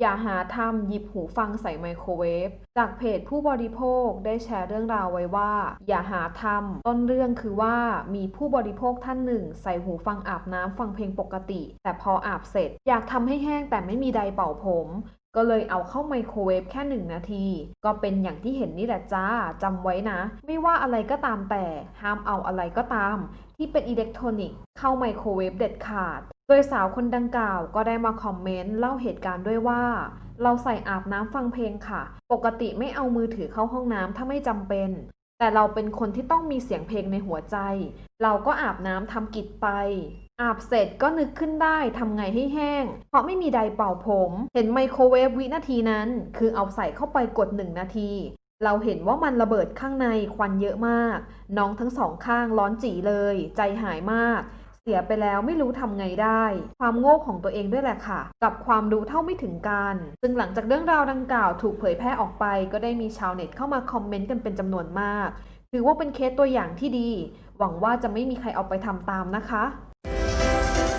อย่าหาทำหยิบหูฟังใส่ไมโครเวฟ จากเพจผู้บริโภคได้แชร์เรื่องราวไว้ว่า อย่าหาทำต้นเรื่องคือว่ามีผู้บริโภคท่านหนึ่ง ใส่หูฟังอาบน้ำฟังเพลงปกติ แต่พออาบเสร็จ อยากทำให้แห้งแต่ไม่มีใดเป่าผม ก็เลยเอาเข้าไมโครเวฟแค่หนึ่งนาที ก็เป็นอย่างที่เห็นนี่แหละจ้าจำไว้นะ ไม่ว่าอะไรก็ตามแต่ห้ามเอาอะไรก็ตาม ที่เป็นอิเล็กทรอนิกส์เข้าไมโครเวฟเด็ดขาด โดยสาวคนดังกล่าวก็ได้มาคอมเมนต์เล่าเหตุการณ์ด้วยว่า เราใส่อาบน้ำฟังเพลงค่ะ ปกติไม่เอามือถือเข้าห้องน้ำถ้าไม่จำเป็น แต่เราเป็นคนที่ต้องมีเสียงเพลงในหัวใจ เราก็อาบน้ำทำกิจไป อาบเสร็จก็นึกขึ้นได้ทำไงให้แห้ง เพราะไม่มีไดร์เป่าผม เห็นไมโครเวฟวินาทีนั้น คือเอาใส่เข้าไปกดหนึ่งนาที เราเห็นว่ามันระเบิดข้างในควันเยอะมาก น้องทั้งสองข้างร้อนจีเลย ใจหายมากเสียไปแล้วไม่รู้ทำไงได้ ความโง่ของตัวเองด้วยแหละค่ะ กับความรู้เท่าไม่ถึงการ ซึ่งหลังจากเรื่องราวดังกล่าวถูกเผยแพร่ออกไป ก็ได้มีชาวเน็ตเข้ามาคอมเมนต์กันเป็นจำนวนมาก ถือว่าเป็นเคสตัวอย่างที่ดี หวังว่าจะไม่มีใครเอาไปทำตามนะคะ